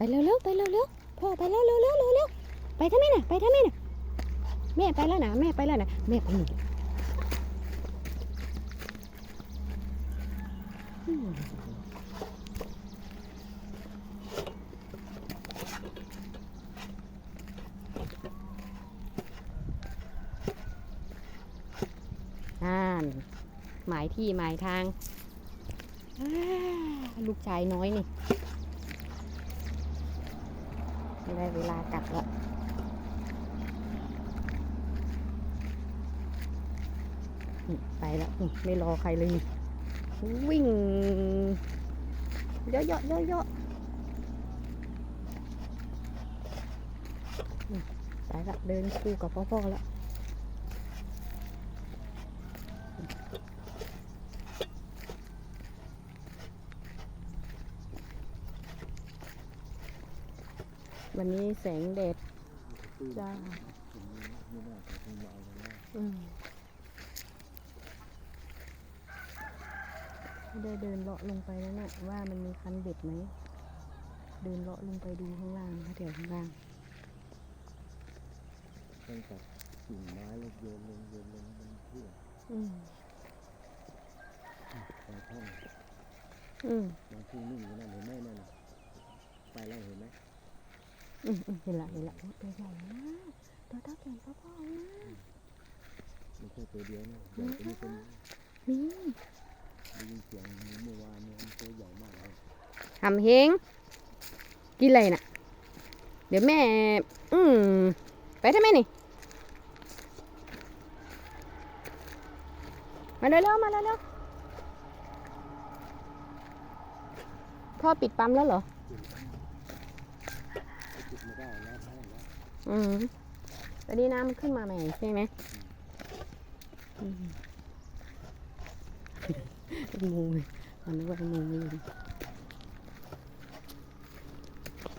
ไปเร็วๆไปเร็วๆพ่อไปเร็วๆเร็วๆเร็วๆไปทำไมน่ะไปทำไมน่ะแม่ไปแล้วนะแม่ไปแล้วนะแม่ไปหนูอืมอ่านหมายที่หมายทางลูกชายน้อยนี่ ได้เวลากลับแล้วไปแล้วไม่รอใครเลย วิ่งเยอะๆเยอะๆเยอะๆนี่ไปละเดินคู่กับพ่อๆแล้ว วันนี้แสงแดดจ้าอืมได้เดินเลาะลงไปแล้วเนี่ยว่ามันมีคันเบ็ดไหม เดินเลาะลงไปดูข้างล่างค่ะแถวข้างล่างตั้งแต่กิ่งไม้แล้วโยนลงโยนลงบนเพื่อกอืมปลาท่องอืมบางที่นิ่งอยู่นั่นเห็นไหมนั่นน่ะไปแล้วเห็นไหม อืมเห็นละเห็นละตัวใหญ่มากตัวเท่าแขนพ่อพ่อนะไม่ใช่ตัวเดียวนะใหญ่กว่านี้เป็นนี่ได้ยินเสียงเมื่อวานเนี่ยมันตัวใหญ่มากเลยทำเฮงกินอะไรน่ะ เดี๋ยวแม่ อืมไปทำไมนี่ มาเร็วๆมาเร็วๆพ่อปิดปั๊มแล้วเหรอ จุดไม่ได้แล้วแห้งแล้ว อืมตอนนี้น้ำมันขึ้นมาใหม่ใช่ไหมมงูมันนึกว่าเป็นงูมี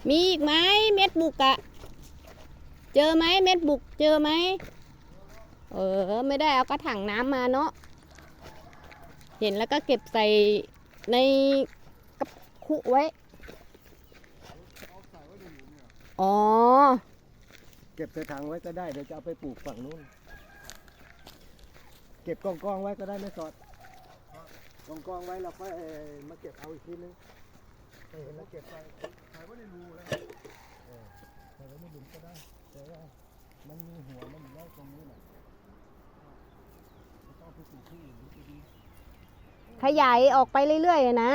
มีอีกไหมเม็ดบุกอะเจอไหมเม็ดบุกเจอไหมเออ ไม่ได้เอากระถางน้ำมาเนาะเห็นแล้วก็เก็บใส่ในกระคุไว้ อ๋อ ก็บใส่ถังไว้ก็ได้เดี๋ยวจะเอาไปปลูกฝั่งนู้น เก็บกองกองๆไว้ก็ได้ไม่สอดกองกองๆไว้เราก็เอ่อมาเก็บเอาอีกทีนึงเห็นแล้วเก็บไปใส่ไว้ในรูเลยเออใส่ไว้ในหลุมก็ได้แต่ว่ามันมีหัวมันอยู่แล้วตรงนี้แหละไม่ต้องเอาไปปลูกที่อื่นมันจะดีขยายออกไปเรื่อยๆอะนะ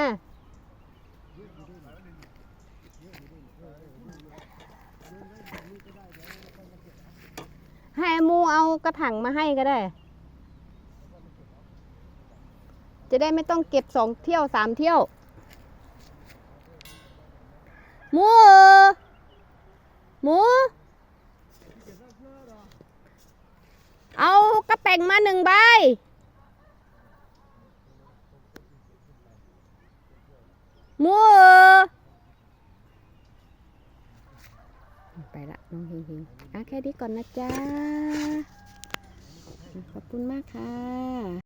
ให้อมูเอากระถางมาให้ก็ได้ จะได้ไม่ต้องเก็บสองเที่ยวสามเที่ยว มู มู เอากระแป่งมาหนึ่งใบมู ไปละน้องเฮงเฮงอะแค่นี้ก่อนนะจ๊ะ ขอบคุณมากค่ะ